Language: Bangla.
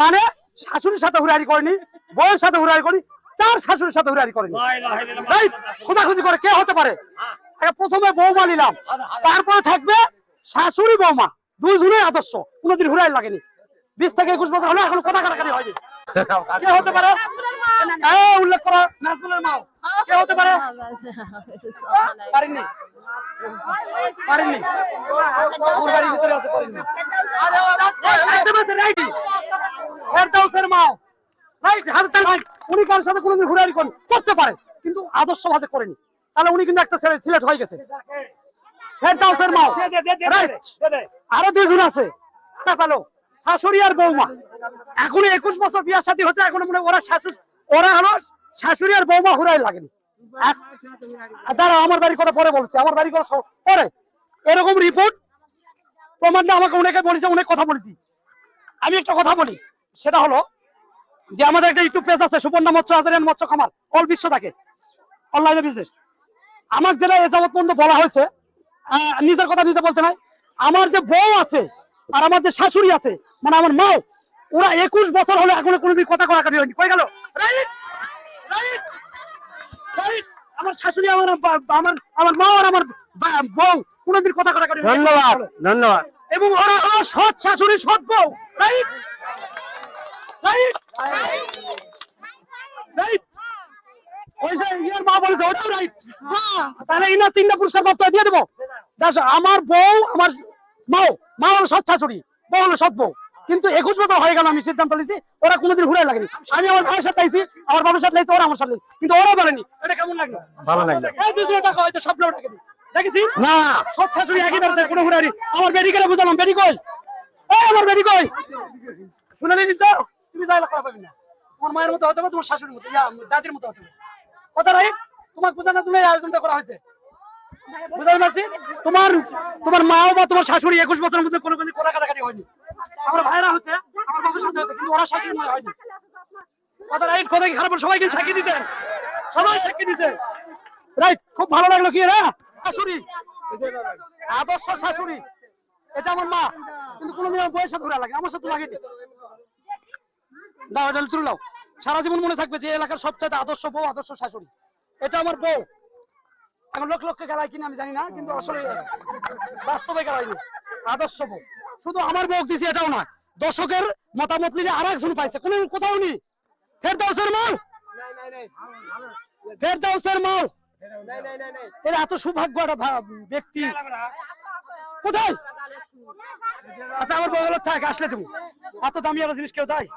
মানে শাশুড়ির সাথে হুরারি করেনি বউয়ের সাথে হুড়ারি করেনি তার শাশুড়ির সাথে হুড়ারি করেনি। এই খোঁজাখুঁজি করে কে হতে পারে? প্রথমে বৌমা নিলাম তারপরে থাকবে শাশুড়ি বৌমা দুইজনে আদর্শ কোনোদিন হুড়াই লাগেনি। বিশ থেকে একুশ বছর হলে এখন কথা কাটাকাটি হয়নি। কে হতে পারে? উল্লেখ করা নাজমুলের মাও কে হতে পারে? পারেননি পারেননি ভিতরে আছে পারেননি একদম আছে রাইটই ফেরদাউসের মাও রাইট হারতাল ভাই। উনি কারোর সাথে কোনোদিন হুড়ারি করেন করতে পারে কিন্তু আদর্শভাবে করেনি। তাহলে উনি কিন্তু একটা ছেলে সিলেক্ট হয়ে গেছে। ফেরদাউসের মাও রাইট আরও দুজন আছে। ভালো শাশুড়ি আর বৌমা। এখন একুশ বছর বিয়ার সাথে হচ্ছে এখন মনে ওরা শাশুড়ি ওরা হলো শাশুড়ি আর বৌমা হুরাই লাগেনি। দাঁড়া আমার বাড়ির কথা পরে বলছে। আমার বাড়ির কথা পরে। এরকম রিপোর্ট প্রমাণ আমাকে অনেকে বলেছে অনেক কথা বলেছি। আমি একটা কথা বলি। সেটা হলো যে আমাদের একটা ইউটিউব পেজ আছে সুবর্ণা মৎস্য হাজারিয়ান মৎস্য খামার অল বিশ্ব থাকে অনলাইনে বিজনেস আমার যেটা এ যাবৎ পর্যন্ত বলা হয়েছে নিজের কথা নিজে বলতে নাই আমার যে বউ আছে আর আমার যে শাশুড়ি আছে মানে আমার মাও ওরা একুশ বছর হলে এখনও কোনোদিন কথা কড়াকাটি হয়নি। কই গেল? আমার শাশুড়ি আমার আমার আমার মা আর আমার বউ কোনোদিন কথা কড়াকাটি হয়নি। ধন্যবাদ ধন্যবাদ। এবং ওরা সৎ শাশুড়ি সৎ বউ রাইট? আমার বউ আমার মাও মা হলো সৎ শাশুড়ি বউ হলো সৎ বউ কিন্তু একুশ বছর হয়ে গেল আমি সিদ্ধান্ত নিয়েছি ওরা কোনোদিন ঘুরে লাগেনি আমি আমার ভাইয়ের সাথে আইছি আমার বাবার সাথে ওরা আমার সাথে কিন্তু ওরা বলেনি এটা কেমন লাগল ভালো লাগল এই দুজন টাকা হয়তো একই কোনো ঘুরারি আমার বেডি করে বুঝলাম বেডি কই আমার বেডি কই? শুনে নিলি তো? না তোমার মায়ের মতো হতে হবে, তোমার শাশুড়ির মতো দাদির মতো হতে হবে। কথা তোমার আয়োজনটা করা হয়েছে। তোমার তোমার মাও বা তোমার শাশুড়ি একুশ বছরের মধ্যে কোনো কোনো কাটাকাটি হয়নি। আমার ভাইরা হচ্ছে, আমার বাবার সাথে কিন্তু ওরা শাশুড়ি মনে হয়নি। কথা রাইট কথা কি খারাপ? হলো? সবাই কিন্তু সাক্ষী সবাই সাক্ষী দিতে। রাইট, খুব ভালো লাগল কি রে? শাশুড়ি। আদর্শ শাশুড়ি। এটা আমার মা। কিন্তু কোনোদিন বয়সে ঘুরে লাগে, আমার সাথে লাগে দাও, এটা তুলে সারা জীবন মনে থাকবে যে এলাকার সবচেয়ে আদর্শ বউ, আদর্শ শাশুড়ি। এটা আমার বউ। এখন লোক লোককে গেলায় কিনা আমি জানি না, কিন্তু আসলে বাস্তবে গেলাইনি আদর্শ বউ। শুধু আমার বউ দিছি এটাও না দর্শকের মতামত নিয়ে আর একজন পাইছে। কোনো কোথাও নেই। ফের দাউসের মাল! ফের দাউসের মাল! এর এত সৌভাগ্য একটা ব্যক্তি। কোথায়? আচ্ছা আমার বগল থাক, আসলে তুমি এত দামি একটা জিনিস কেউ দেয়?